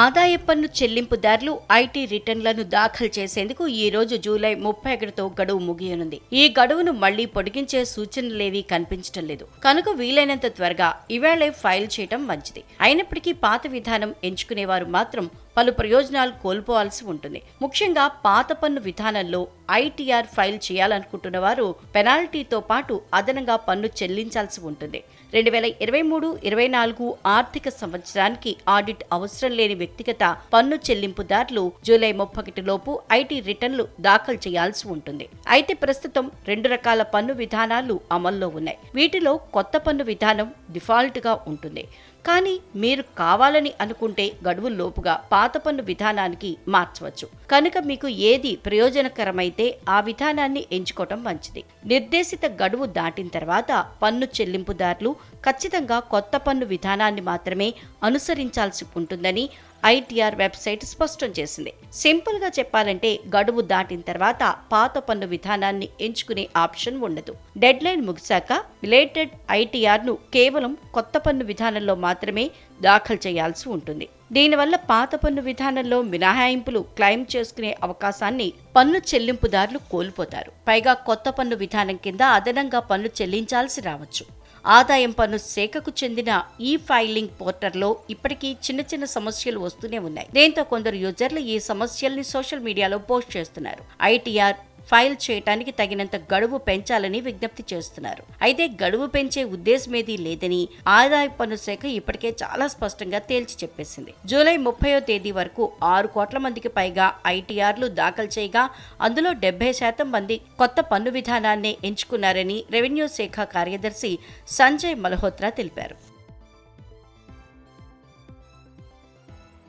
ఆదాయ పన్ను చెల్లింపుదారులు ఐటీ రిటర్న్లను దాఖలు చేసేందుకు ఈ రోజు జూలై ముప్పై ఒకటితో గడువు ముగియనుంది. ఈ గడువును మళ్ళీ పొడిగించే సూచనలేవీ కనిపించడం లేదు. కనుక వీలైనంత త్వరగా ఇవాళే ఫైల్ చేయటం మంచిది. అయినప్పటికీ పాత విధానం ఎంచుకునేవారు మాత్రం పలు ప్రయోజనాలు కోల్పోవాల్సి ఉంటుంది. ముఖ్యంగా పాత పన్ను విధానంలో ఐటీఆర్ ఫైల్ చేయాలనుకుంటున్న వారు పెనాల్టీతో పాటు అదనంగా పన్ను చెల్లించాల్సి ఉంటుంది. రెండు వేల ఇరవై మూడు ఇరవై నాలుగు ఆర్థిక సంవత్సరానికి ఆడిట్ అవసరం లేని వ్యక్తిగత పన్ను చెల్లింపుదారులు జూలై ముప్పై లోపు ఐటీ రిటర్న్లు దాఖలు చేయాల్సి ఉంటుంది. అయితే ప్రస్తుతం రెండు రకాల పన్ను విధానాలు అమల్లో ఉన్నాయి. వీటిలో కొత్త పన్ను విధానం డిఫాల్ట్గా ఉంటుంది. కానీ మీరు కావాలని అనుకుంటే గడువు లోపుగా పాత పన్ను విధానానికి మార్చవచ్చు. కనుక మీకు ఏది ప్రయోజనకరమైతే ఆ విధానాన్ని ఎంచుకోవటం మంచిది. నిర్దేశిత గడువు దాటిన తర్వాత పన్ను చెల్లింపుదారులు ఖచ్చితంగా కొత్త పన్ను విధానాన్ని మాత్రమే అనుసరించాల్సి ఉంటుందని ఐటీఆర్ వెబ్సైట్ స్పష్టం చేసింది. సింపుల్గా చెప్పాలంటే గడువు దాటిన తర్వాత పాత పన్ను విధానాన్ని ఎంచుకునే ఆప్షన్ ఉండదు. డెడ్ లైన్ ముగిశాక రిలేటెడ్ ఐటీఆర్ను కేవలం కొత్త పన్ను విధానంలో మాత్రమే దాఖలు చేయాల్సి ఉంటుంది. దీనివల్ల పాత పన్ను విధానంలో మినహాయింపులు క్లెయిమ్ చేసుకునే అవకాశాన్ని పన్ను చెల్లింపుదారులు కోల్పోతారు. పైగా కొత్త పన్ను విధానం కింద అదనంగా పన్ను చెల్లించాల్సి రావచ్చు. ఆదాయం పన్ను శాఖకు చెందిన ఈ ఫైలింగ్ పోర్టల్లో ఇప్పటికీ చిన్న చిన్న సమస్యలు వస్తూనే ఉన్నాయి. దీంతో కొందరు యూజర్లు ఈ సమస్యల్ని సోషల్ మీడియాలో పోస్ట్ చేస్తున్నారు. ఐటీఆర్ ఫైల్ చేయటానికి తగినంత గడువు పెంచాలని విజ్ఞప్తి చేస్తున్నారు. అయితే గడువు పెంచే ఉద్దేశమేదీ లేదని ఆదాయ పన్ను శాఖ ఇప్పటికే చాలా స్పష్టంగా తేల్చి చెప్పేసింది. జూలై ముప్పయో తేదీ వరకు ఆరు కోట్ల మందికి పైగా ఐటీఆర్లు దాఖలు చేయగా అందులో డెబ్బై శాతం మంది కొత్త పన్ను విధానాన్నే ఎంచుకున్నారని రెవెన్యూ శాఖ కార్యదర్శి సంజయ్ మల్హోత్రా తెలిపారు.